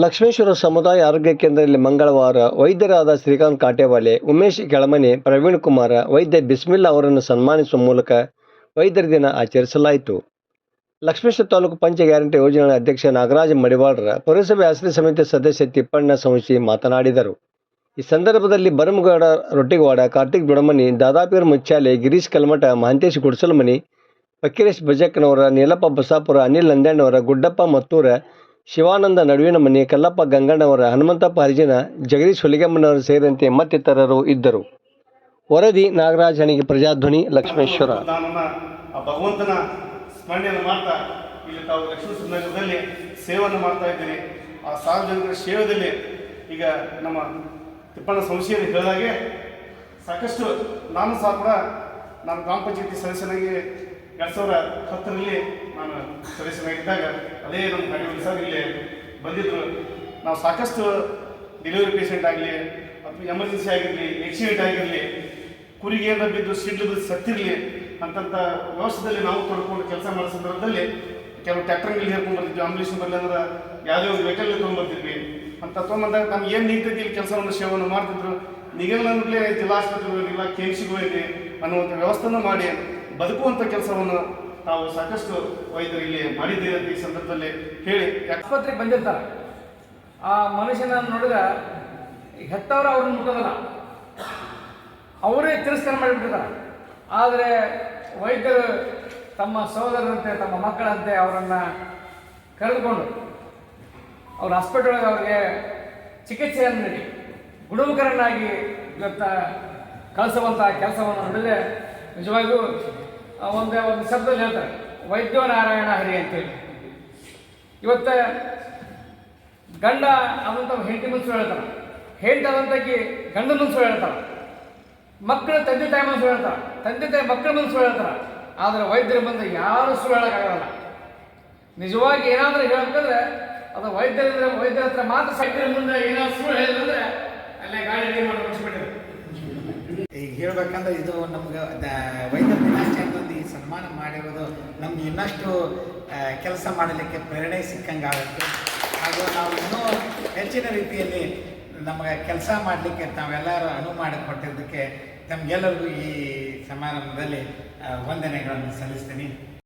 ಲಕ್ಷ್ಮೇಶ್ವರ ಸಮುದಾಯ ಆರೋಗ್ಯ ಕೇಂದ್ರದಲ್ಲಿ ಮಂಗಳವಾರ ವೈದ್ಯರಾದ ಶ್ರೀಕಾಂತ್ ಕಾಟೇವಾಲೆ, ಉಮೇಶ್ ಕೆಳಮನೆ, ಪ್ರವೀಣ್ ಕುಮಾರ, ವೈದ್ಯ ಬಿಸ್ಮಿಲ್ಲಾ ಅವರನ್ನು ಸನ್ಮಾನಿಸುವ ಮೂಲಕ ವೈದ್ಯರ ದಿನ ಆಚರಿಸಲಾಯಿತು. ಲಕ್ಷ್ಮೇಶ್ವರ ತಾಲೂಕು ಪಂಚ ಗ್ಯಾರಂಟಿ ಯೋಜನೆಗಳ ಅಧ್ಯಕ್ಷ ನಾಗರಾಜ ಮಡಿವಾಳರ ಪುರಸಭೆ ಆಶ್ರಯ ಸಮಿತಿ ಸದಸ್ಯ ತಿಪ್ಪಣ್ಣ ಸಂಶಿ ಮಾತನಾಡಿದರು. ಈ ಸಂದರ್ಭದಲ್ಲಿ ಬರಮಗೌಡ, ರೊಟ್ಟಿಗವಾಡ, ಕಾರ್ತಿಕ್ ದೊಡಮನಿ ದಾದಾಪೀರ್ ಮುಚ್ಚಾಲೆ, ಗಿರೀಶ್ ಕಲ್ಮಠ, ಮಹಂತೇಶ್ ಗುಡ್ಸಲಮನಿ ಫಕೀರೇಶ್ ಬಜಕ್ಕನವರ ನೀಲಪ್ಪ ಬಸಾಪುರ, ಅನಿಲ್ ನಂದ್ಯಾಣ್ಣವರ ಗುಡ್ಡಪ್ಪ ಮತ್ತೂರ ಶಿವಾನಂದ ನಡುವಿನ ಮನೆ ಕಲ್ಲಪ್ಪ ಗಂಗಣ್ಣವರ ಹನುಮಂತಪ್ಪ ಹರಿಜನ ಜಗದೀಶ್ ಹುಲಿಗಮ್ಮನವರು ಸೇರಿದಂತೆ ಮತ್ತಿತರರು ಇದ್ದರು. ವರದಿ ನಾಗರಾಜ್ ಹಣಿಗೆ ಪ್ರಜಾಧ್ವನಿ ಲಕ್ಷ್ಮೇಶ್ವರ. ಭಗವಂತನ ಸ್ಮರಣೆಯನ್ನು ಮಾಡ್ತಾ ಇಲ್ಲಿ ತಾವು ಲಕ್ಷ್ಮೀ ಸುಂದರದಲ್ಲಿ ಸೇವೆಯನ್ನು ಮಾಡ್ತಾ ಇದ್ದೀರಿ. ಆ ಸಾರ್ವಜನಿಕರ ಸೇವೆಯಲ್ಲಿ ಈಗ ನಮ್ಮ ತಿಪ್ಪಣ್ಣ ಸಂಶಯರು ಹೇಳಿದಾಗೆ ಸಾಕಷ್ಟು ನಾನು ಸಹ ಕೂಡ ನಾನು ಗ್ರಾಮ ಪಂಚಾಯತಿ ಸದಸ್ಯನಾಗಿ ಎರಡು ಸಾವಿರ ಹತ್ತರಲ್ಲಿ ನಾನು ಸದಸ್ಯನಾಗಿದ್ದಾಗ ಅದೇ ನಮ್ಮ ಗಾಡಿ ಸರ್ ಇಲ್ಲಿ ಬಂದಿದ್ದರು ನಾವು ಸಾಕಷ್ಟು ಡೆಲಿವರಿ ಪೇಷಂಟ್ ಆಗಲಿ ಅಥವಾ ಎಮರ್ಜೆನ್ಸಿ ಆಗಿರಲಿ ಆಕ್ಸಿಡೆಂಟ್ ಆಗಿರಲಿ, ಕುರಿಗೆ ಏನಾರ ಬಿದ್ದು ಸಿಡ್ಲು ಸತ್ತಿರಲಿ ಅಂತಂತ ವ್ಯವಸ್ಥೆಯಲ್ಲಿ ನಾವು ತೊಡ್ಕೊಂಡು ಕೆಲಸ ಮಾಡೋ ಸಂದರ್ಭದಲ್ಲಿ ಕೆಲವು ಟ್ಯಾಕ್ಟರ್ಗಳು ಹೇಳ್ಕೊಂಡು ಬರ್ತಿದ್ವಿ ಆಂಬುಲೆನ್ಸ್ ಬರಲಿ ಅಂದ್ರೆ ಯಾವುದೇ ಒಂದು ವೆಹಿಕಲ್ ತೊಗೊಂಡ್ಬರ್ತಿದ್ವಿ ಅಂತ ತೊಗೊಂಬಂದಾಗ ನಮ್ಗೆ ಏನು ನಿಂತೈತಿ ಇಲ್ಲಿ ಕೆಲಸವನ್ನು ಸೇವೆಯನ್ನು ಮಾಡ್ತಿದ್ರು. ನಿಗಮನಲ್ಲೇ ಜಿಲ್ಲಾ ಆಸ್ಪತ್ರೆಗೆ ಹೋಗಿಲ್ಲ ಕೆ ಎಂ ಸಿಗೆ ಹೋಗಿ ಅನ್ನುವಂಥ ವ್ಯವಸ್ಥೆನೂ ಮಾಡಿ ಬದುಕುವಂಥ ಕೆಲಸವನ್ನು ತಾವು ಸಾಕಷ್ಟು ವೈದ್ಯರು ಇಲ್ಲಿ ಮಾಡಿದ್ದೀರಿ ಅಂತ ಈ ಸಂದರ್ಭದಲ್ಲಿ ಹೇಳಿ. ಆಸ್ಪತ್ರೆಗೆ ಬಂದಿರ್ತಾರೆ. ಆ ಮನುಷ್ಯನ ನೋಡಿದ್ರೆ ಹೆತ್ತವರು ಅವ್ರನ್ನ ಮುಟ್ಟೋದಲ್ಲ. ಅವರೇ ತಿರಸ್ಕಾರ ಮಾಡಿಬಿಟ್ಟಿರ್ತಾರೆ ಆದರೆ ವೈದ್ಯರು ತಮ್ಮ ಸಹೋದರರಂತೆ, ತಮ್ಮ ಮಕ್ಕಳಂತೆ ಅವರನ್ನು ಕರೆದುಕೊಂಡು ಅವ್ರ ಹಾಸ್ಪಿಟಲ್ ಅವ್ರಿಗೆ ಚಿಕಿತ್ಸೆಯನ್ನು ನೀಡಿ, ಗುಣಮುಖರನ್ನಾಗಿ ಇವತ್ತ ಕಳಿಸುವಂಥ ಕೆಲಸವನ್ನು ನೋಡಿದರೆ ನಿಜವಾಗಿಯೂ ಒಂದು ಒಂದು ಶಬ್ದದಲ್ಲಿ ಹೇಳ್ತಾರೆ ವೈದ್ಯೋ ನಾರಾಯಣ ಹರಿ ಅಂತೇಳಿ. ಇವತ್ತು ಗಂಡ ಆದಂಥ ಹೆಂಡತಿ ಮನ್ಸು ಹೇಳ್ತಾರೆ ಹೆಂಡತಿ ಆದಂತಕ್ಕೆ ಗಂಡನ ಮನ್ಸು ಹೇಳ್ತಾರೆ ಮಕ್ಕಳು ತಂದೆ ತಾಯಿ ಮನಸ್ಸು ಹೇಳ್ತಾರೆ ತಂದೆ ತಾಯಿ ಮಕ್ಕಳ ಮನಸ್ಸು ಹೇಳ್ತಾರೆ ಆದರೆ ವೈದ್ಯರ ಮುಂದೆ ಯಾರು ಸುಳ್ಳು ಹೇಳೋಕ್ಕಾಗಲ್ಲ. ನಿಜವಾಗಿ ಏನಾದರೂ ಹೇಳಬೇಕಂದ್ರೆ, ಅದು ವೈದ್ಯರಿಂದ, ವೈದ್ಯರ ಹತ್ರ ಮಾತ್ರ ಸೈಕಲ್ ಮುಂದೆ ಏನಾದ್ರು ಸುಳ್ಳು ಹೇಳಿದ್ರೆ, ಅಲ್ಲೇ ಗಾಡಿ ಮಾಡಿ ಮುಗಿಸ್ಬಿಟ್ಟಿದ್ರು ಹೇಳ್ಬೇಕಂದ್ರೆ ಇದು ನಮ್ಗೆ ವೈದ್ಯ ದಿನಾಚರಣೆ ದಿನಾಚರಣೆಯಲ್ಲಿ ಈ ಸನ್ಮಾನ ಮಾಡಿರೋದು ನಮ್ಗೆ ಇನ್ನಷ್ಟು ಕೆಲಸ ಮಾಡಲಿಕ್ಕೆ ಪ್ರೇರಣೆ ಸಿಕ್ಕಂಗೆ ಆಗುತ್ತೆ ಹಾಗೂ ನಾವು ಇನ್ನೂ ಹೆಚ್ಚಿನ ರೀತಿಯಲ್ಲಿ ನಮಗೆ ಕೆಲಸ ಮಾಡಲಿಕ್ಕೆ ತಾವೆಲ್ಲರೂ ಅನುವು ಮಾಡಿಕೊಟ್ಟಿದ್ದಕ್ಕೆ ತಮಗೆಲ್ಲರಿಗೂ ಈ ಸಮಾರಂಭದಲ್ಲಿ ವಂದನೆಗಳನ್ನು ಸಲ್ಲಿಸ್ತೀನಿ.